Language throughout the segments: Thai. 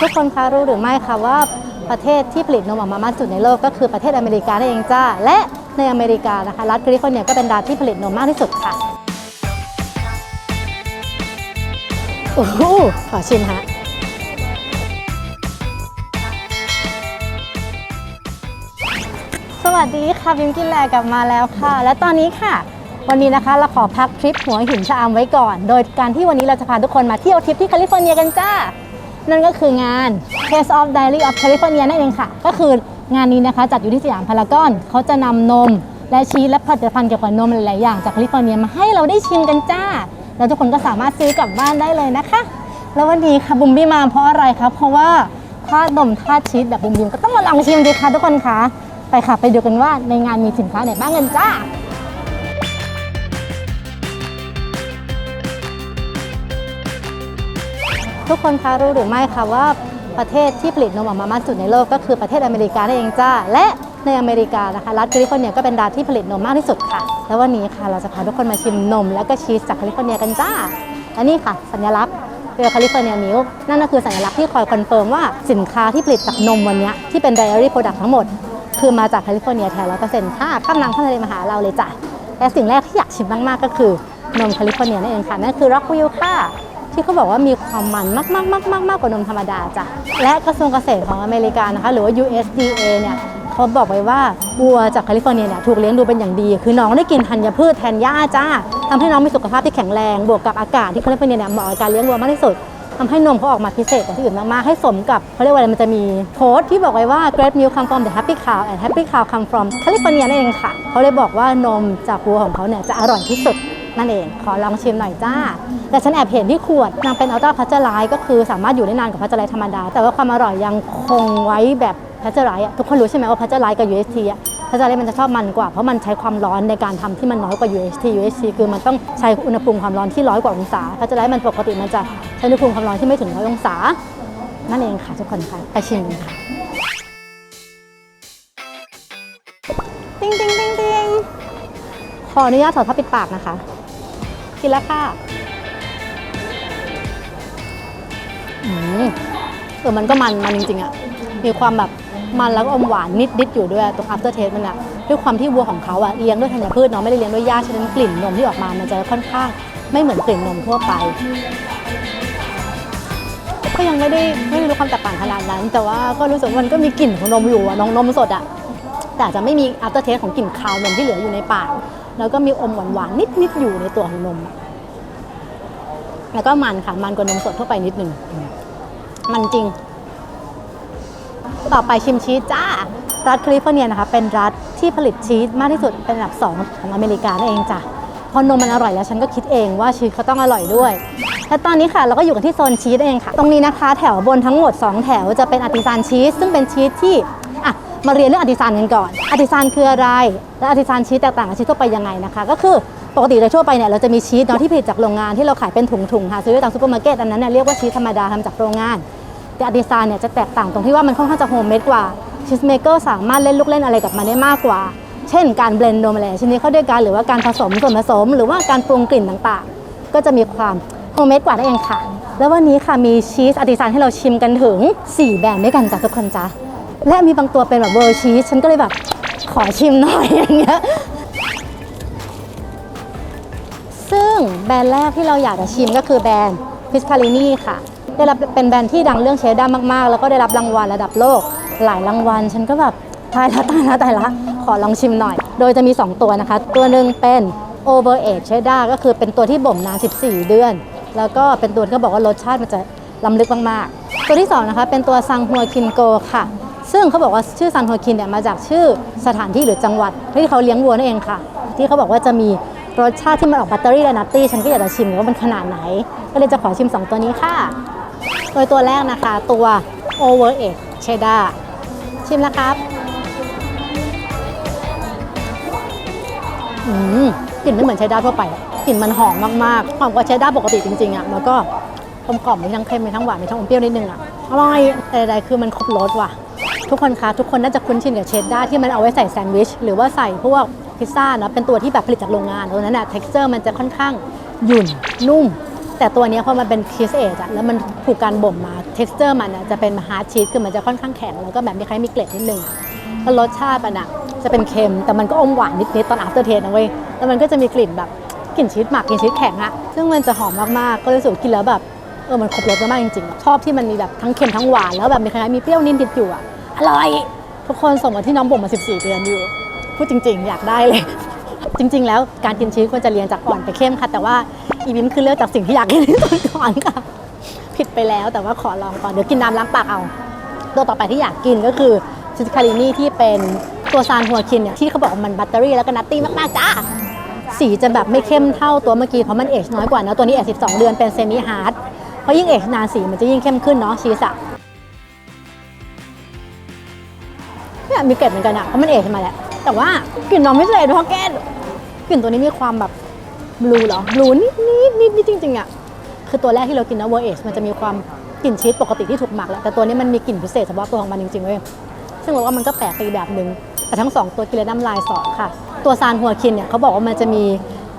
ทุกคนคะรู้หรือไม่คะว่าประเทศที่ผลิตนมออกมามากสุดในโลกก็คือประเทศอเมริกานั่นเองจ้า และในอเมริกานะคะรัฐแคลิฟอร์เนียก็เป็นรัฐที่ผลิตนมมากที่สุดค่ะโอ้โหขอชิมฮะสวัสดีค่ะบิมกินแลกลับมาแล้วค่ะ และตอนนี้ค่ะ วันนี้นะคะเราขอพักทริปหัวหินชะอำไว้ก่อน โดยการที่วันนี้เราจะพาทุกคนมาเที่ยวทริปที่แคลิฟอร์เนียกันจ้า นั่นก็คืองาน Taste of Diary of California นั่นเองค่ะ ก็คืองานนี้นะคะจัดอยู่ที่สยามพารากอนเขาจะนำนม และชีสและผลิตภัณฑ์เกี่ยวกับนมหลายๆอย่างจากแคลิฟอร์เนียมาให้เราได้ชิมกันจ้า แล้วทุกคนก็สามารถซื้อกลับบ้านได้เลยนะคะ แล้ววันนี้ค่ะบุมบี้มาเพราะอะไรคะเพราะว่าทาดนมทาชีสแบบบุมบิมก็ต้องมาลองชิมดีค่ะทุกคนคะไปค่ะไปดูกันว่าในงานมีสินค้าไหนบ้างกันจ้า ทุกคนคะรู้หรือไม่คะว่าประเทศที่ผลิตนมออกมามากที่สุดในโลกก็คือประเทศอเมริกานั่นเองจ้า และในอเมริกานะคะรัฐแคลิฟอร์เนียก็เป็นรัฐที่ผลิตนมมากที่สุดค่ะ แล้ววันนี้ค่ะเราจะพาทุกคนมาชิมนม แล้วก็ชีสจากแคลิฟอร์เนียกันจ้าและนี่ค่ะ สัญลักษณ์เรือแคลิฟอร์เนียมิลนั่นก็คือสัญลักษณ์ที่คอยคอนเฟิร์มว่าสินค้าที่ผลิตจากนมวันนี้ที่เป็น dairy product ทั้งหมด คือมาจากแคลิฟอร์เนียแท้ร้อยเปอร์เซ็นต์ค่ะข้ามน้ำข้ามทะเลมาหาเราเลยจ้ะและสิ่งแรกที่อยากชิมมากๆก็คือนมแคลิฟอร์เนียนั่นเองค่ะนั่นคือ Rockville ค่ะ ที่เขาบอกว่ามีความมันมากมากมากมากมากกว่านมธรรมดาจ้ะและกระทรวงเกษตรของอเมริกานะคะ หรือว่า USDA เนี่ยเขาบอกไว้ว่าวัวจากแคลิฟอร์เนียเนี่ยถูกเลี้ยงดูเป็นอย่างดี คือน้องได้กินธัญพืชแทนหญ้าจ้าทำให้น้องมีสุขภาพที่แข็งแรงบวกกับอากาศที่แคลิฟอร์เนียเนี่ยเหมาะกับการเลี้ยงวัวมากที่สุดทำให้นมเขาออกมาพิเศษกว่าที่อื่นมาก ๆ ให้สมกับเขาเรียกว่าอะไรมันจะมีโค้ดที่บอกไว้ว่า great milk come from the happy cow and happy cow come from California นั่นเองค่ะเขาเลยบอกว่านมจากวัวของเขาเนี่ยจะอร่อยที่สุด นั่นเอง ขอลองชิมหน่อยจ้า แต่ฉันแอบเห็นที่ขวดนางเป็นอัลตร้าพัชเจอร์ไลท์ก็คือสามารถอยู่ได้นานกว่าพัชเจอร์ไลท์ธรรมดา แต่ว่าความอร่อยยังคงไว้แบบพัชเจอร์ไลท์อะทุกคนรู้ใช่ไหมว่าพัชเจอร์ไลท์กับ UHT อะพัชเจอร์ไลท์มันจะชอบมันกว่า เพราะมันใช้ความร้อนในการทำที่มันน้อยกว่า UHT UHT คือมันต้องใช้อุณหภูมิความร้อนที่ร้อยกว่าองศาพัชเจอร์ไลท์มันปกติมันจะใช้อุณหภูมิความร้อนที่ไม่ถึงร้อยองศา นั่นเองค่ะทุกคนค่ะไปชิมกันค่ะติ้งติ้งติ้งติ้งขออนุญาตถอดผ้าปิดปากนะคะ กินแล้วค่ะอืมเออมันก็มันมันจริงๆอะมีความแบบมันแล้วก็อมหวานนิดๆอยู่ด้วยตรง after taste มันอะด้วยความที่วัวของเขาอะเลี้ยงด้วยธัญพืชเนาะไม่ได้เลี้ยงด้วยหญ้าฉะนั้นกลิ่นนมที่ออกมามันจะค่อนข้างไม่เหมือนกลิ่นนมทั่วไป ก็ยังไม่ได้ไม่ได้รู้ความแตกต่างขนาดนั้น แต่ว่าก็รู้สึกว่ามันก็มีกลิ่นของนมอยู่อะน้องนมสดอะแต่จจะไม่มี after taste ของกลิ่นคาวนมที่เหลืออยู่ในปาก แล้วก็มีอมหวานๆนิดๆอยู่ในตัวของนม แล้วก็มันค่ะ มันกว่านมสดทั่วไปนิดนึงมันจริง ต่อไปชิมชีสจ้า รัฐแคลิฟอร์เนียนะคะ เป็นรัฐที่ผลิตชีสมากที่สุดเป็นอันดับ 2 ของอเมริกานั่นเองจ้ะ พอนมมันอร่อยแล้วฉันก็คิดเองว่าชีสเขาต้องอร่อยด้วยและตอนนี้ค่ะเราก็อยู่กันที่โซนชีสเองค่ะ ตรงนี้นะคะ แถวบนทั้งหมด 2 แถวจะเป็นอาร์ติซานชีสซึ่งเป็นชีสที่ มาเรียนเรื่องอาร์ติซานกันก่อนอาร์ติซานคืออะไร และอาร์ติซานชีสแตกต่างกับชีสทั่วไปยังไงนะคะ ก็คือปกติโดยทั่วไปเนี่ยเราจะมีชีสเนาะที่ผลิตจากโรงงานที่เราขายเป็นถุงๆหาซื้อได้ตามซูเปอร์มาร์เก็ตอันนั้นเนี่ยเรียกว่าชีสธรรมดาทำจากโรงงาน แต่อาร์ติซานเนี่ยจะแตกต่างตรงที่ว่ามันค่อนข้างจะโฮมเมดกว่าชีสเมเกอร์สามารถเล่นลูกเล่นอะไรกับมันได้มากกว่า เช่น การเบลนด์นมอะไรชนิดเข้าด้วยกันหรือว่าการผสมส่วนผสม หรือว่าการปรุงกลิ่นต่างๆ ก็จะมีความโฮมเมดกว่านั่นเองค่ะแล้ววันนี้ค่ะมีชีสอติซานให้เราชิมกันถึง 4 แบรนด์ด้วยกันจ้ะทุกคนจ้ะ และมีบางตัวเป็นแบบเวอร์ชีสฉันก็เลยแบบขอชิมหน่อยอย่างเงี้ยซึ่งแบรนด์แรกที่เราอยากจะชิมก็คือแบรนด์ฟิสคารินีค่ะ ได้รับเป็นแบรนด์ที่ดังเรื่องเชดดามากๆ แล้วก็ได้รับรางวัลระดับโลกหลายรางวัล ฉันก็แบบตายละตายละตายละขอลองชิมหน่อย โดยจะมี 2 ตัวนะคะ ตัวหนึ่งเป็น Over Age Cheddar ก็คือเป็นตัวที่บ่มนาน14 เดือน แล้วก็เป็นตัวที่เขาบอกว่ารสชาติมันจะล้ำลึกมากๆ ตัวที่2นะคะเป็นตัวซังฮัวคินโกค่ะ ซึ่งเขาบอกว่าชื่อซันโฮคินเนี่ยมาจากชื่อสถานที่หรือจังหวัดที่เขาเลี้ยงวัวนั่นเองค่ะ ที่เขาบอกว่าจะมีรสชาติที่มันออกบัตเตอรี่และนัตตี้ฉันก็อยากจะชิมว่ามันขนาดไหน ก็เลยจะขอชิม 2 ตัวนี้ค่ะ โดยตัวแรกนะคะตัว Over Egg Cheddar ชิมแล้วครับอืมกลิ่นไม่เหมือนเชดดาร์ทั่วไปอะกลิ่นมันหอมมากๆหอมกว่าเชดดาร์ปกติจริงๆอะแล้วก็กลมกล่อมมีทั้งเค็มมีทั้งหวานมีทั้งอมเปรี้ยวนิดนึงอะอร่อยแต่ใดๆคือมันครบรสว่ะ ทุกคนคะทุกคนน่าจะคุ้นชินกับเชดดาร์ที่มันเอาไว้ใส่แซนด์วิช หรือว่าใส่พวกพิซซ่าเนะเป็นตัวที่แบบผลิตจากโรงงานตัวนั้นอะ texture มันจะค่อนข้างหยุ่นนุ่ม แต่ตัวนี้พอมันเป็นชีสเอจอะแล้วมันถูกการบ่มมาเท็กซ์เจอร์มันอะจะเป็นฮาร์ดชีสคือมันจะค่อนข้างแข็งแล้วก็แบบมีคล้ายมีเกล็ดนิดนึงแล้วรสชาติมันอะจะเป็นเค็ม แต่มันก็อมหวานนิดๆตอน after taste นะเว้ยแล้วมันก็จะมีกลิ่นแบบกลิ่นชีสหมักกลิ่นชีสแข็งอะซึ่งมันจะหอมมากๆก็รู้สึกกินแล้วแบบเออมันครบรสมากจริงๆชอบที่มันมีแบบทั้งเค็มทั้งหวานแล้วแบบมีคล้ายมีเปรี้ยวนิดๆอยู่อะ อร่อย ทุกคนส่งมาที่น้องบ่มมา 14 เดือนอยู่ พูดจริง ๆ อยากได้เลย จริง ๆ แล้วการกินชีสควรจะเรียนจากอ่อนไปเข้มค่ะ แต่ว่าอีบิมคือเลือกจากสิ่งที่อยากกินที่สุดก่อนค่ะ ผิดไปแล้วแต่ว่าขอลองก่อน เดี๋ยวกินน้ำล้างปากเอา ตัวต่อไปที่อยากกินก็คือชิสคารินี่ที่เป็นตัวซานหัวคินเนี่ยที่เขาบอกว่ามันบัตเตอรี่แล้วก็นัตตี้มากๆจ้าสีจะแบบไม่เข้มเท่าตัวเมื่อกี้เพราะมันเอชน้อยกว่านะตัวนี้เอช12 เดือนเป็นเซมิฮาร์ดเพราะยิ่งเอชนานสีมันจะยิ่งเข้มขึ้นเนาะชีสอะ เนี่ยมีเกล็ดเหมือนกันอะเพราะมันเอชมาแหละแต่ว่ากลิ่นน้องไม่เลยเพราะแก้กลิ่นตัวนี้มีความแบบบลูเหรอบลูนิดนิดนิดนิดจริงๆอะคือตัวแรกที่เรากินนะเวอร์เอชมันจะมีความกลิ่นชีสปกติที่ถูกหมักแหละแต่ตัวนี้มันมีกลิ่นพิเศษเฉพาะตัวของมันจริงๆเว้ยซึ่งบอกว่ามันก็แปลกไปแบบหนึ่งแต่ทั้งสองตัวกินแล้วน้ำลายสอค่ะ ตัวซานหัวคินเนี่ยเขาบอกว่ามันจะมี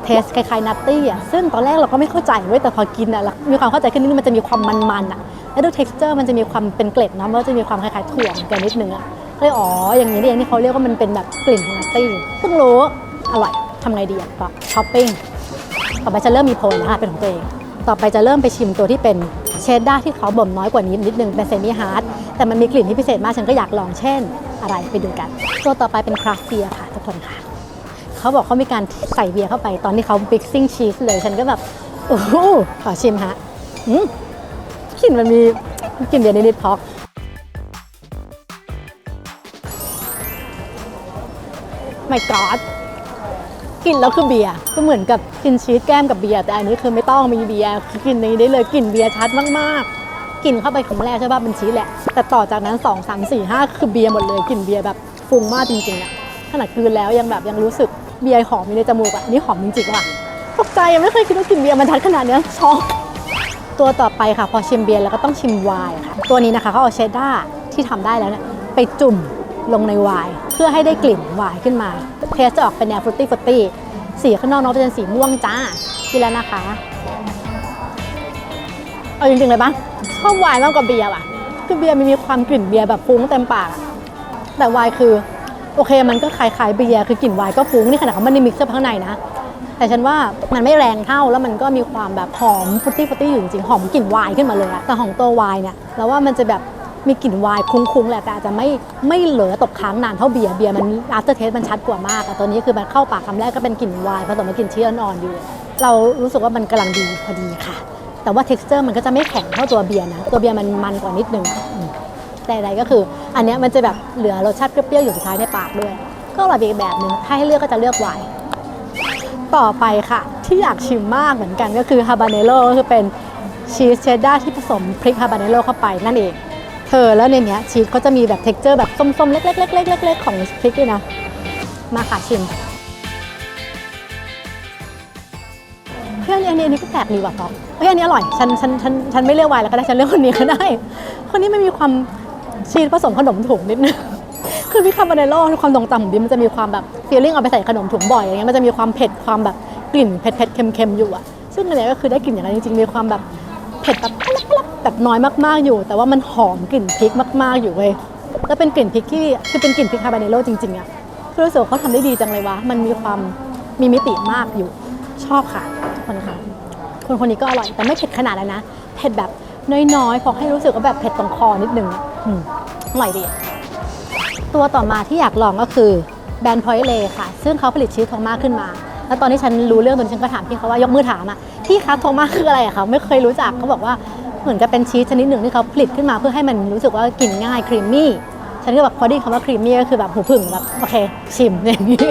เทสคล้ายๆนัตตี้อะซึ่งตอนแรกเราก็ไม่เข้าใจเว้ยแต่พอกินอะเรามีความเข้าใจขึ้นนิดนึงมันจะมีความมันๆอะแล้วดู texture มันจะมีความเป็นเกล็ดนะมันก็จะมีความคล้ายๆถั่วเกันนิดนึงอะ เลยอ๋ออย่างนี้นี่เองที่เขาเรียกว่ามันเป็นแบบกลิ่นของนัตตี้เพิ่งรู้อร่อยทำไงดีอะก็ช้อปปิ้งต่อไปจะเริ่มมีโพลนะคะเป็นของตัวเอง ต่อไปจะเริ่มไปชิมตัวที่เป็นเชดด้าที่เขาบ่มน้อยกว่านี้นิดนึงเป็นเซมิฮาร์ดแต่มันมีกลิ่นที่พิเศษมากฉันก็อยากลองเช่น อะไรไปดูกัน ตัวต่อไปเป็นคราฟต์เบียร์ค่ะทุกคนค่ะเขาบอกเขามีการใส่เบียร์เข้าไปตอนที่เขาบิ๊กซิ่งชีสเลยฉันก็แบบโอ้โหขอชิมฮะอืมกลิ่นมันมีกลิ่นเบียร์นิดๆพอก ไม่กอดกินแล้วคือเบียร์ก็เหมือนกับกินชีสแก้มกับเบียร์แต่อันนี้คือไม่ต้องมีเบียร์คือกินนี้ได้เลยกลิ่นเบียร์ชัดมากๆกลิ่นเข้าไปคำแรกใช่ป่ะเป็นชีสแหละ แต่ต่อจากนั้น 2 3 4 5 คือเบียร์หมดเลยกลิ่นเบียร์แบบฟุ้งมากจริงๆอะขนาดกลืนแล้วยังแบบยังรู้สึกเบียร์หอมอยู่ในจมูกอะนี่หอมจริงๆว่ะตกใจยังไม่เคยคิดว่ากลิ่นเบียร์มันชัดขนาดนี้ช็อกตัวต่อไปค่ะ พอชิมเบียร์แล้วก็ต้องชิมไวน์ค่ะ ตัวนี้นะคะเขาเอาเชดด้าที่ทำได้แล้วเนี่ยไปจุ่ม ลงในไวน์เพื่อให้ได้กลิ่นไวน์ขึ้นมา เทสจะออกเป็นแนวฟรุตตี้ฟรุตตี้สีข้างนอกน้องจะเป็นสีม่วงจ้ากินแล้วนะคะเอาจริงๆเลยปะชอบไวน์มากกว่าเบียร์ว่ะคือเบียร์มันมีความกลิ่นเบียร์แบบฟุ้งเต็มปากอะแต่ไวน์คือโอเคมันก็คล้ายๆเบียร์คือกลิ่นไวน์ก็ฟุ้งนี่ขนาดเขาไม่ได้มิกซ์เข้าข้างในนะแต่ฉันว่ามันไม่แรงเท่าแล้วมันก็มีความแบบหอมฟรุตตี้ฟรุตตี้อยู่จริงๆหอมกลิ่นไวน์ขึ้นมาเลยอะแต่ของตัวไวน์เนี่ยเราว่ามันจะแบบ มีกลิ่นไวน์คุ้งๆแหละแต่อาจจะไม่ไม่เหลือตกค้างนานเท่าเบียร์เบียร์มัน after taste มันชัดกว่ามากอะตัวนี้คือมันเข้าปากคำแรกก็เป็นกลิ่นไวน์ผสมกับกลิ่นชีสอ่อนๆอยู่ เรารู้สึกว่ามันกำลังดีพอดีค่ะ แต่ว่า texture มันก็จะไม่แข็งเท่าตัวเบียร์นะตัวเบียร์มันมันกว่านิดนึงแต่ใดก็คือ อันนี้มันจะแบบเหลือรสชาติเปรี้ยวๆอยู่สุดท้ายในปากด้วย ก็อร่อยไปอีกแบบหนึ่งถ้าให้เลือกก็จะเลือกไวน์ต่อไปค่ะ ที่อยากชิมมากเหมือนกันก็คือฮาบาเนโ o ก็คือเป็นชีสเชดดาร์ที่ผสมพริกฮาบาเนโ o เข้าไปนั่นเอง เธอแล้วในเนี้ยชีสเขาจะมีแบบเท็กเจอร์แบบส้มๆ เล็กๆๆๆๆของพริกด้วยนะ มาค่ะชิมเพื่อนอันนี้อันนี้ก็แปลกดีว่ะป๊อกเฮ้ยอันนี้อร่อยฉันฉันฉันฉันไม่เรียกไวน์แล้วก็ได้ฉันเรียกคนนี้ก็ได้ คนนี้มันมีความชีสผสมขนมถุงนิดนึงคือพี่คาร์บาเนโลความตรงจำของบิ๊มมันจะมีความแบบฟีลลิ่งเอาไปใส่ขนมถุงบ่อยอะไรเงี้ยมันจะมีความเผ็ดความแบบกลิ่นเผ็ดเผ็ดๆเค็มๆอยู่อะซึ่งอันเนี้ยก็คือได้กลิ่นอย่างนั้นจริงๆมีความแบบเผ็ดแบบ แบบน้อยมากๆอยู่ แต่ว่ามันหอมกลิ่นพริกมาก ๆอยู่เว้ยแล้วเป็นกลิ่นพริกที่คือเป็นกลิ่นพริกคาบาเนโลจริงๆอะคือรู้สึกเขาทำได้ดีจังเลยวะมันมีความมีมิติมากอยู่ชอบค่ะทุกคนค่ะคนคนนี้ก็อร่อยแต่ไม่เผ็ดขนาดนั้นนะเผ็ดแบบน้อยๆพอให้รู้สึกว่าแบบเผ็ดตรงคอนิดนึงอร่อยดีตัวต่อมาที่อยากลองก็คือแบรนด์พอยเลค่ะ ซึ่งเขาผลิตชีสทองมาขึ้นมา แล้วตอนที่ฉันรู้เรื่องตรงนี้ฉันก็ถามพี่เขาว่ายกมือถามอะพี่คะทองมาคืออะไรอะคะไม่เคยรู้จักเขาบอกว่า เหมือนกับเป็นชีสชนิดหนึ่งที่เขาผลิตขึ้นมาเพื่อให้มันรู้สึกว่ากินง่ายครีมมี่ฉันก็แบบพอได้คำว่าครีมมี่ก็คือแบบหูผึ่งแบบโอเคชิมอย่างนี้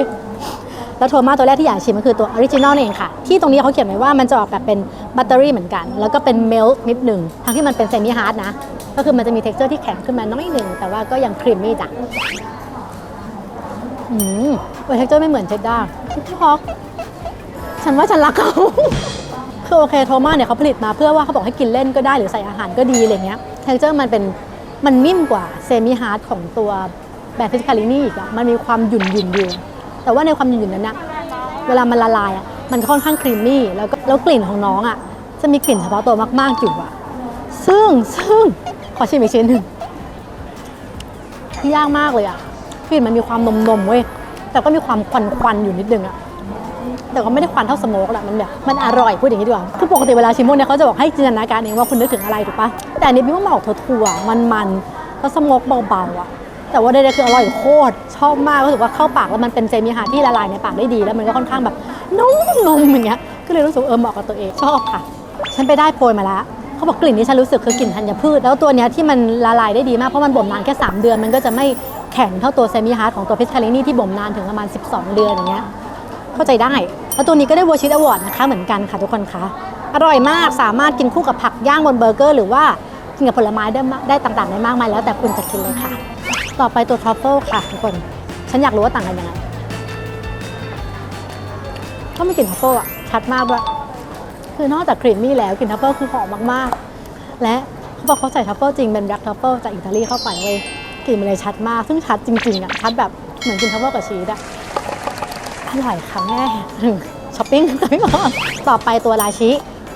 แล้วโทมาตัวแรกที่อยากชิมก็คือตัวออริจินอลเองค่ะ ที่ตรงนี้เขาเขียนไว้ว่ามันจะออกแบบเป็นบัตเตอรี่เหมือนกัน แล้วก็เป็นเมลต์นิดหนึ่งทั้งที่มันเป็นเซมิฮาร์ดนะ ก็คือมันจะมี t e x t อร์ที่แข็งขึ้นมาน้อยหนึ่ง แต่ว่าก็ยังครีมมี่จ้ะอืมเท็กเจอร์ไม่เหมือนเชดดาร์พอกฉันว่าฉันรักเขา คือโอเคโทมาเนี่ยเขาผลิตมาเพื่อว่าเขาบอกให้กินเล่นก็ได้หรือใส่อาหารก็ดีอะไรเงี้ยเท็กเจอร์มันเป็นมันนิ่มกว่าเซมิฮาร์ดของตัวแบบฟิสคาลินี่อีกอะมันมีความหยุ่นหยุ่นอยู่แต่ว่าในความหยุ่นๆนั้นนะเวลามันละลายอะมันค่อนข้างครีมมี่แล้วก็แล้วกลิ่นของน้องอะจะมีกลิ่นเฉพาะตัวมากๆอยู่อะซึ่งซึ่งขอชิมอีกชิ้นหนึ่งยากมากเลยอะกลิ่นมันมีความนมนมเว้ยแต่ก็มีความควันควันอยู่นิดนึงอะ แต่ก็ไม่ได้ควันเท่าสโมกแหละมันแบบมันอร่อยพูดอย่างนี้ดีกว่าคือปกติเวลาชิมพวกเนี้ยเขาจะบอกให้จินตนาการเองว่าคุณนึกถึงอะไรถูกปะแต่อันนี้พี่ว่ามันออกถั่วๆมันๆแล้วสโมกเบาๆอะแต่ว่าใดๆคืออร่อยโคตรชอบมากรู้สึกว่าเข้าปากแล้วมันเป็นเซมิฮาร์ที่ละลายในปากได้ดี แล้วมันก็ค่อนข้างแบบนุ่มๆอย่างเงี้ยก็เลยรู้สึกเออเหมาะกับตัวเองชอบค่ะ ฉันไปได้โปรยมาแล้วเขาบอกกลิ่นที่ฉันรู้สึกคือกลิ่นธัญพืช แล้วตัวเนี้ยที่มันละลายได้ดีมากเพราะมันบ่มนานแค่ 3 เดือน มันก็จะไม่แข็งเท่าตัวเซมิฮาร์ดของตัวพิสคารินี่ที่บ่มนานถึงประมาณ 12 เดือนอย่างเงี้ย เข้าใจได้ แล้วตัวนี้ก็ได้วอชิตอวอร์ดนะคะเหมือนกันค่ะทุกคนคะอร่อยมากสามารถกินคู่กับผักย่างบนเบอร์เกอร์ หรือว่ากินกับผลไม้ได้ได้ต่างๆได้มากมายแล้วแต่คุณจะกินเลยค่ะ ต่อไปตัวทรัฟเฟิลค่ะทุกคน ฉันอยากรู้ว่าต่างกันยังไงก็มีกลิ่นทรัฟเฟิลอะชัดมากด้วยคือนอกจากครีมมี่แล้วกลิ่นทัฟเฟิลคือหอมมากๆ และเขาบอกเขาใส่ทัฟเฟิลจริงเป็นแบล็กทัฟเฟิลจากอิตาลีเข้าไปเลยกลิ่นมันเลยชัดมาก ซึ่งชัดจริงๆอะชัดแบบเหมือนกินทัฟเฟิลกับชีสอะ อร่อยค่ะแม่ถึงช้อปปิ้งแต่ไม่พอต่อไปตัวราชิ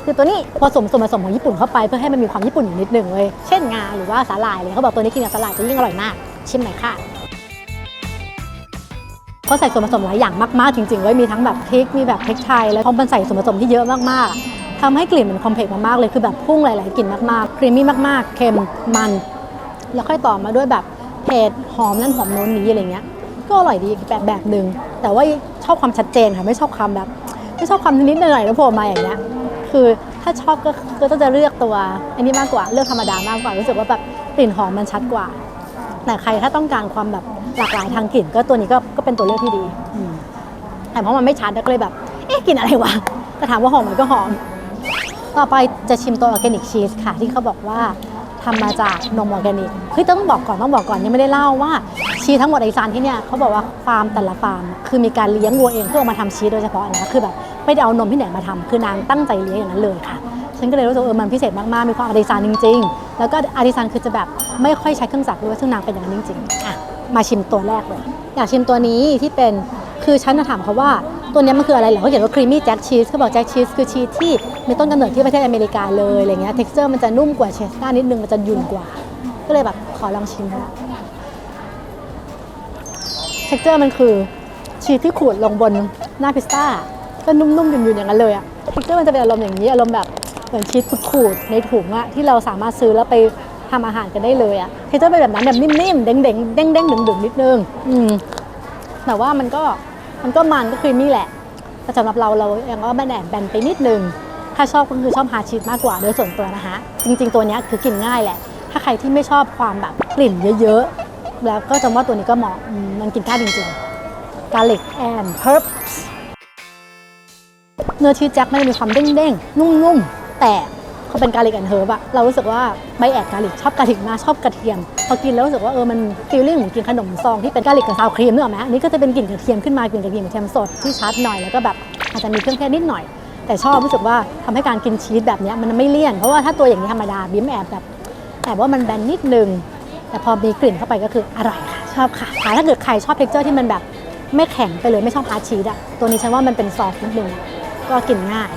คือตัวนี้ผสมส่วนผสมของญี่ปุ่นเข้าไปเพื่อให้มันมีความญี่ปุ่นอยู่นิดหนึ่งเลย เช่นงาหรือว่าสาหร่ายเลยเขาบอกตัวนี้กินกับสาหร่ายจะยิ่งอร่อยมาก ชิมหน่อยค่ะเขาใส่ส่วนผสมหลายอย่างมากๆจริงๆเลยมีทั้งแบบพริกมีแบบพริกไทยแล้วพอมันใส่ส่วนผสมที่เยอะมากๆทำให้กลิ่นมันคอมเพล็กซ์มากๆเลยคือแบบพุ่งหลายๆกลิ่นมากๆครีมมี่มากๆเค็มมัน แล้วค่อยต่อมาด้วยแบบเผ็ดหอมนั่นหอมโน้นนี้อะไรเงี้ย ก็อร่อยดีแบบแบบหนึ่งแต่ว่าชอบความชัดเจนค่ะไม่ชอบความแบบ ไม่ชอบความนิดหน่อยแล้วโผล่มาอย่างเงี้ยคือถ้าชอบก็ก็จะเลือกตัว อันนี้มากกว่าเลือกธรรมดามากกว่ารู้สึกว่าแบบกลิ่นหอมมันชัดกว่า แต่ใครถ้าต้องการความแบบหลากหลายทางกลิ่นก็ตัวนี้ก็ก็เป็นตัวเลือกที่ดีแต่เพราะมันไม่ชัดก็เลยแบบ เอ๊ะกลิ่นอะไรวะแต่ถามว่าหอมไหมก็หอม ต่อไปจะชิมตัวออร์แกนิกชีสค่ะ ที่เขาบอกว่า ทำมาจากนมออร์แกนิกเฮ้ยต้องบอกก่อนต้องบอกก่อนยังไม่ได้เล่าว่าชีทั้งหมดไอซานที่เนี่ยเขาบอกว่าฟาร์มแต่ละฟาร์ม คือมีการเลี้ยงวัวเองเพื่อมาทำชีสโดยเฉพาะนะคือแบบไม่ได้เอานมที่ไหนมาทำคือนางตั้งใจเลี้ยงอย่างนั้นเลยค่ะฉันก็เลยรู้สึกว่าเออมันพิเศษมากๆมีความอาริซานจริง ๆ แล้วก็อาริซานคือจะแบบไม่ค่อยใช้เครื่องจักรด้วยซึ่งนางเป็นอย่างนั้นจริงๆอะมาชิมตัวแรกเลย อยากชิมตัวนี้ที่เป็นคือฉันจะถามเขาว่า ตัวนี้มันคืออะไรเหรอเขาเขียนว่าครีมมี่แจ็คชีสเขาบอกแจ็คชีสคือชีสที่มีต้นกำเนิดที่ประเทศอเมริกาเลยอะไรเงี้ยเท็กเจอร์มันจะนุ่มกว่าเชสต้านิดนึงมันจะยุ่นกว่า ก็เลยแบบขอลองชิมนะเท็กเจอร์มันคือชีสที่ขูดลงบนหน้าพิซซ่าก็นุ่มๆยุ่นๆอย่างนั้นเลยอะเท็กเจอร์มันจะเป็นอารมณ์อย่างนี้อารมณ์แบบเหมือนชีสขูดๆในถุงอะที่เราสามารถซื้อแล้วไปทำอาหารกันได้เลยอะเท็กเจอร์เป็นแบบนั้นแบบนิ่มๆเด้งๆเด้งๆดึงๆนิดนึงอืมแต่ว่ามันก็ มันก็มันก็ครีมมี่แหละแต่สำหรับเราเรายังก็แบนแอบแบนไปนิดนึง ถ้าชอบก็คือชอบฮาชีสมากกว่าโดยส่วนตัวนะคะ จริง ๆ ตัวนี้คือกินง่ายแหละ ถ้าใครที่ไม่ชอบความแบบกลิ่นเยอะๆ แล้วก็จะว่าตัวนี้ก็เหมาะมันกินง่าจริงๆ garlic and herbs เนื้อชีสแจ็คมันจะมีความเด้งๆ นุ่มๆ แต่ เขาเป็นกาลิกแอนเฮิร์บอะเรารู้สึกว่าไม่แอดกาลิกชอบกาลิกมากชอบกระเทียม พอกินแล้วรู้สึกว่าเออมันฟีลลิ่งเหมือนกินขนมซองที่เป็นกาลิกกับซาวครีมนึกออกไหมอันนี้ก็จะเป็นกลิ่นกระเทียมขึ้นมากลิ่นกระเทียมกระเทียมสดที่ชัดหน่อยแล้วก็แบบอาจจะมีเครื่องเทศนิดหน่อย แต่ชอบรู้สึกว่าทำให้การกินชีสแบบนี้มันไม่เลี่ยนเพราะว่าถ้าตัวอย่างนี้ธรรมดาบิ้มแอบแบบแอบว่ามันแบนนิดนึงแต่พอมีกลิ่นเข้าไปก็คืออร่อยค่ะชอบค่ะถ้าเกิดใครชอบเท็กเจอร์ที่มันแบบไม่แข็งไปเลยไม่ชอบฮาร์ดชีสอะตัวนี้ฉันว่ามันเป็นซอฟต์นิดนึง ก็กินง่าย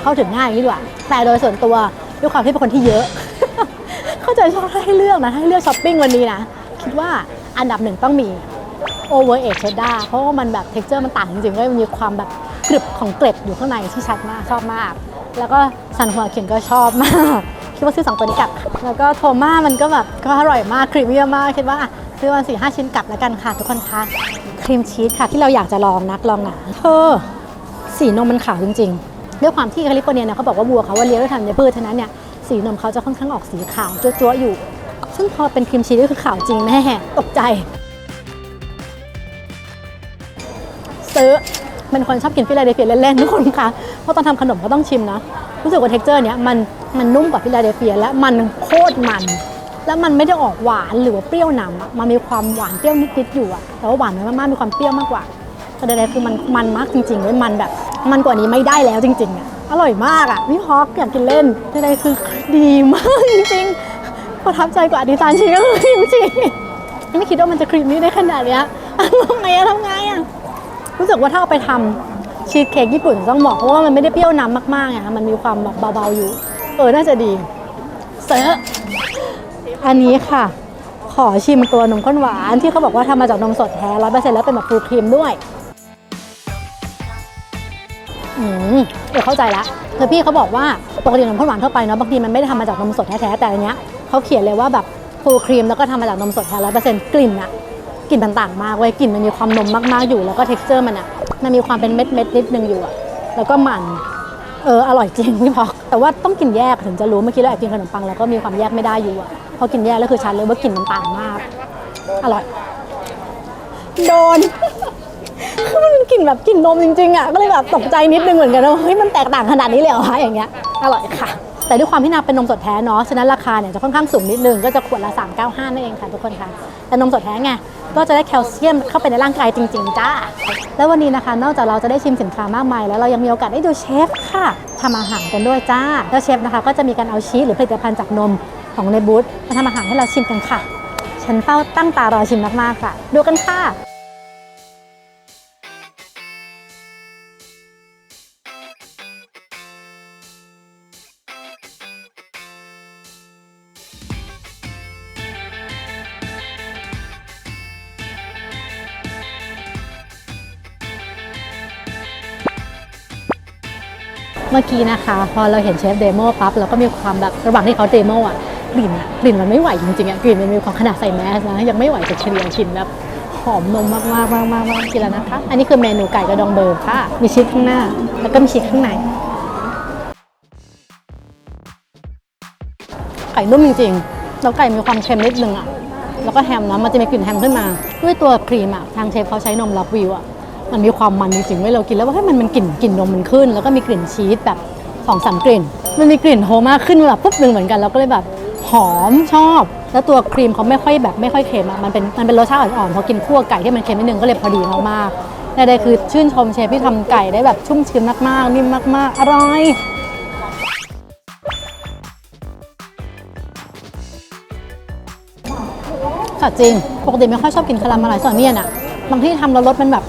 เข้าถึงง่ายนี้ดีกว่าแต่โดยส่วนตัวด้วยความที่เป็นคนที่เยอะ เข้าใจชอบให้เลือกนะให้เลือกช้อปปิ้งวันนี้นะคิดว่าอันดับหนึ่งต้องมี over age cheddar เพราะว่ามันแบบ texture มันต่างจริงๆเลยมันมีความแบบกรึบของเกล็ดอยู่ข้างในที่ชัดมากชอบมาก แล้วก็ซันหัวเขียนก็ชอบมากคิดว่าซื้อสองตัวนี้กลับ แล้วก็โทม่ามันก็แบบก็อร่อยมากครีมมี่มากคิดว่าซื้อวันสี่ห้าชิ้นกลับแล้วกันค่ะทุกคนคะครีมชีสค่ะที่เราอยากจะลองนักลองหนาเธอ สีนมมันขาวจริงๆ ด้วยความที่แคลิฟอร์เนียเนี่ยเขาบอกว่าวัวเขาว่าเลี้ยงด้วยธัญพืชฉะนั้นเนี่ยสีนมเขาจะค่อนข้างออกสีขาวจั๊วๆอยู่ ซึ่งพอเป็นครีมชีสก็คือขาวจริงแม่ตกใจ ซื้อเป็นคนชอบกินฟิลาเดลเฟียเล่นๆทุกคนคะเพราะตอนทำขนมก็ต้องชิมนะรู้สึกว่าเท็กเจอร์เนี้ยมันมันนุ่มกว่าฟิลาเดลเฟีย และมันโคตรมัน แล้วมันไม่ได้ออกหวานหรือว่าเปรี้ยวนำมันมีความหวานเปรี้ยวนิดๆอยู่อะแต่ว่าหวานน้อยมากๆมีความเปรี้ยวมากกว่า แต่ใดๆคือมันมันมากจริงๆเลยมันแบบ มันกว่านี้ไม่ได้แล้วจริงๆอะอร่อยมากอะพี่ฮอกอยากกินเล่นใดๆคือดีมากจริงๆประทับใจกว่าอดิซานชีก็คือครีมชีไม่คิดว่ามันจะครีมนี้ได้ขนาดเนี้ยทำไงอะทำไงอะรู้สึกว่าถ้าเอาไปทำชีสเค้กญี่ปุ่นต้องบอกเพราะว่ามันไม่ได้เปรี้ยวน้ำมากๆไงคะมันมีความแบบเบาๆอยู่ เออน่าจะดีเซอร์อันนี้ค่ะ ขอชิมตัวนมข้นหวานที่เขาบอกว่าทำมาจากนมสดแท้ร้อยเปอร์เซ็นต์แล้วเป็นแบบฟูลครีมด้วย อืมเดี๋ยวเข้าใจละคือพี่เขาบอกว่าปกตินมข้นหวานทั่วไปเนาะบางทีมันไม่ได้ทำมาจากนมสดแท้ๆแต่อันเนี้ยเขาเขียนเลยว่าแบบฟูลครีมแล้วก็ทำมาจากนมสดแท้ร้อยเปอร์เซ็นต์กลิ่นอะกลิ่นต่างๆมากเว้ยกลิ่นมันมีความนมมากๆอยู่แล้วก็ t e x t อร์มันอะมันมีความเป็นเม็ดเม็ดๆนิดนึงอยู่อะแล้วก็มันเอออร่อยจริงพี่พอกแต่ว่าต้องกินแยกถึงจะรู้เมื่อกี้เราแอบกินขนมปังแล้วก็มีความแยกไม่ได้อยู่อะพอกินแยกแล้วคือชัดเลยว่ากลิ่นมันต่างมาก อร่อย โดน คือมันกลิ่นแบบกลิ่นนมจริงๆอะก็เลยแบบตกใจนิดนึงเหมือนกันว่าเฮ้ยมันแตกต่างขนาดนี้เลยเหรอคะอย่างเงี้ยอร่อยค่ะ แต่ด้วยความที่นางเป็นนมสดแท้เนาะฉะนั้นราคาเนี่ยจะค่อนข้างสูงนิดนึงก็จะขวดละ 395นั่นเองค่ะทุกคนค่ะแต่นมสดแท้ไงก็จะได้แคลเซียมเข้าไปในร่างกายจริง ๆ จ้า แล้ววันนี้นะคะ นอกจากเราจะได้ชิมสินค้ามากมาย แล้วเรายังมีโอกาสได้ดูเชฟค่ะทำอาหารกันด้วยจ้า แล้วเชฟนะคะ ก็จะมีการเอาชีสหรือผลิตภัณฑ์จากนมของในบูธมาทำอาหารให้เราชิมกันค่ะ ฉันเฝ้าตั้งตารอชิมมากๆค่ะ ดูกันค่ะ เมื่อกี้นะคะ พอเราเห็นเชฟเดโมปั๊บเราก็มีความแบบระหว่างที่เขาเดโมอะกลิ่นอะกลิ่นมันไม่ไหวจริงๆอะกลิ่นมันมีความขนาดใส่แมสนะยังไม่ไหวจะเฉลี่ยกลิ่นแบบหอมนมมากๆมากๆมากมากกินแล้วนะคะ อันนี้คือเมนูไก่กระดองเบอร์ค่ะ มีชีสข้างหน้า แล้วก็มีชีสข้างใน ไก่นุ่มจริงๆ แล้วไก่มีความเค็มนิดนึงอะแล้วก็แฮมนะมันจะมีกลิ่นแฮมขึ้นมา ด้วยตัวครีมอะทางเชฟเขาใช้นมล็อกวิวอะ มันมีความมันจริงๆเว้ยเรากินแล้วว่าให้ยมันมันกลิ่นกลิ่นนมมันขึ้น แล้วก็มีกลิ่นชีสแบบสองสามกลิ่น มันมีกลิ่นโฮมากขึ้นแบบปุ๊บหนึ่งเหมือนกันแล้วก็เลยแบบหอมชอบ แล้วตัวครีมเขาไม่ค่อยแบบไม่ค่อยเค็มอะมันเป็นมันเป็นรสชาติอ่อนๆพอกินคั่วไก่ที่มันเค็มนิดนึงก็เลยพอดีมากๆใดๆคือชื่นชมเชฟที่ทำไก่ได้แบบชุ่มชื้นมากๆนิ่มมากๆอร่อยค่ะจริงปกติไม่ค่อยชอบกินคาราเมลไลซ์ซอเนียนอะบางที่ทำแล้วรสมันแบบ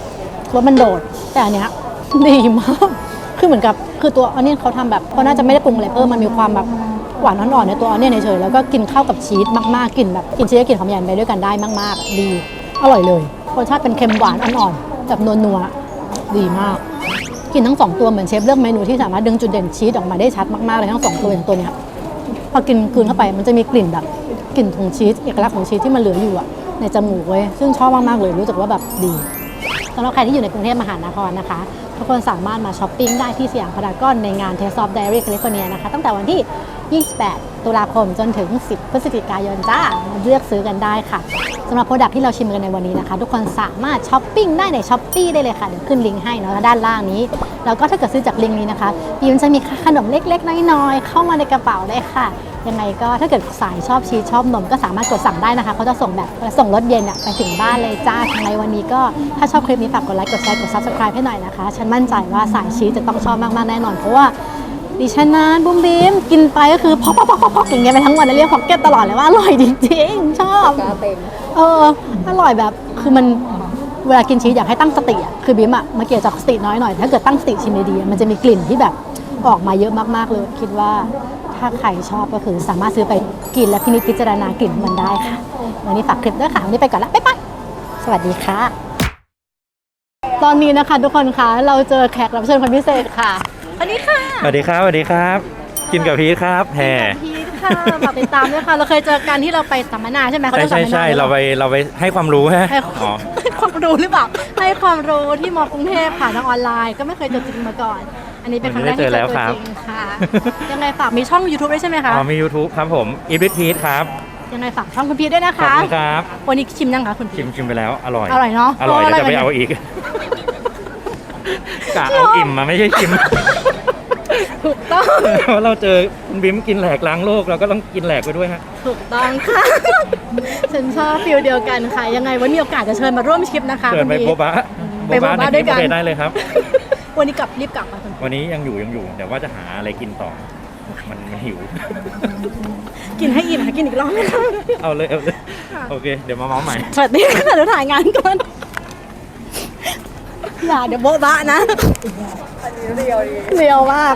รสมันโดด แต่อันเนี้ยดีมาก คือเหมือนกับคือตัวออเนียนเขาทำแบบเขาน่าจะไม่ได้ปรุงอะไรเพิ่มมันมีความแบบหวานอ่อนๆในตัวออเนียนเฉยๆแล้วก็กินข้าวกับชีสมากๆกลิ่นแบบกินชีสกับกลิ่นหอมใหญ่ไปด้วยกันได้มาก ๆ ดี อร่อยเลยรสชาติเป็นเค็มหวานอ่อนๆแบบนัวๆดีมาก กินทั้งสองตัวเหมือนเชฟเลือกเมนูที่สามารถดึงจุดเด่นชีสออกมาได้ชัดมากๆเลยทั้งสองตัวอย่างตัวเนี้ยพอกินกลืนเข้าไปมันจะมีกลิ่นแบบกลิ่นของชีสเอกลักษณ์ของชีสที่มันเหลืออยู่อะในจมูกเว้ยซึ่งชอบมากๆเลยรู้สึกว่าแบบดี สำหรับใครที่อยู่ในกรุงเทพมหานครนะคะ ทุกคนสามารถมาช้อปปิ้งได้ที่สยามพารากอนในงาน Taste of Diary California นะคะ ตั้งแต่วันที่ 28 ตุลาคมจนถึง 10 พฤศจิกายนจ้ามาเลือกซื้อกันได้ค่ะสำหรับโปรดักที่เราชิมกันในวันนี้นะคะ ทุกคนสามารถช้อปปิ้งได้ในช้อปปี้ได้เลยค่ะ เดี๋ยวขึ้นลิงก์ให้เนาะด้านล่างนี้ แล้วก็ถ้าเกิดซื้อจากลิงก์นี้นะคะพี่มันจะมีขนมเล็กๆ น้อยๆเข้ามาในกระเป๋าได้ค่ะ ยังไงก็ถ้าเกิดสายชอบชีสชอบนมก็สามารถกดสั่งได้นะคะเขาจะส่งแบบส่งรถเย็นไปถึงบ้านเลยจ้ายังไงวันนี้ก็ถ้าชอบคลิปนี้ฝากกดไลค์กดแชร์กด subscribe ให้หน่อยนะคะ ฉันมั่นใจว่าสายชีสจะต้องชอบมากๆแน่นอนเพราะว่าดิฉันนะบุ้มบีมกินไปก็คือพอกพอกพอกพอกอกอย่างเงี้ยไปทั้งวันแล้วเรียกพ็อกเก็ตตลอดเลยว่าอร่อยจริงๆชอบเอออร่อยแบบคือมันเวลากินชีสอยากให้ตั้งสติอะคือบิมอะเมื่อกี้จะสติน้อยหน่อยถ้าเกิดตั้งสติชิมดีๆมันจะมีกลิ่นที่แบบออกมาเยอะมากๆเลย คิดว่า ถ้าใครชอบก็คือสามารถซื้อไปกินและพินิจพิจารณากลิ่นของมันได้ค่ะ วันนี้ฝากคลิปด้วยค่ะวันนี้ไปก่อนละบ๊ายบายสวัสดีค่ะ ตอนนี้นะคะทุกคนคะเราเจอแขกรับเชิญคนพิเศษค่ะสวัสดีค่ะสวัสดีครับสวัสดีครับ กินกับพีทครับแห่พีทค่ะฝากติดตามด้วยค่ะ เราเคยเจอกันที่เราไปสัมมนาใช่ไหมเขาใช่เรียกสัใช่มมนาใช่หอปเราล่ไปเราไปให้ความรู้ฮะให้อ๋อให้ความรู้หรือเปล่าให้ความรู้ที่มอกรุงเทพผ่านทางออนไลน์ ก็ไม่เคยเจอจริงมาก่อน อันนี้เป็นครั้งแรกที่เจอตัวจริงค่ะ ยังไงฝากมีช่อง YouTube ด้วยใช่ไหมคะ อ๋อมี YouTube ครับผมอีฟ i ิพีทครับ ยังไงฝากช่องคุณพีทด้วยนะขอบคะ คุณครับ วันนี้ชิมยังคะคุณพีชิท มชิมไปแล้วอร่อย อร่อยเนอะอร่อยเออเดี๋ยวจะไปอร่อยเอาอีกกะเอาอิ่มมาไม่ใช่ชิม ถูกต้อง เพราะเราเจอคุณบิมกินแหลกล้างโลกเราก็ต้องกินแหลกไปด้วยฮะ ถูกต้องค่ะ ฉันชอบฟิลเดียวกันค่ะ ยังไงวันนี้มีโอกาสจะเชิญมาร่วมชิปนะคะเชิญไปคุณโบพีทบะไปโบ๊ะบะในด้วยกัน ที่ประเทศได้เลยครับ วันนี้กลับรีบกลับมาคุณพีทวันนี้ยังอยู่ยังอยู่เดี๋ยวว่าจะหาอะไรกินต่อ มันมันหิว กินให้อิ่มค่ะกินอีกรอบไหมคะเอาเลยเอาเลยโอเค เดี๋ยวมาเมาส์ใหม่ สวัสดีค่ะเดี๋ยวถ่ายงานก่อนอย่าเดี๋ยวโบ๊ะบะนะ อันนี้เรียวดีเรียวมาก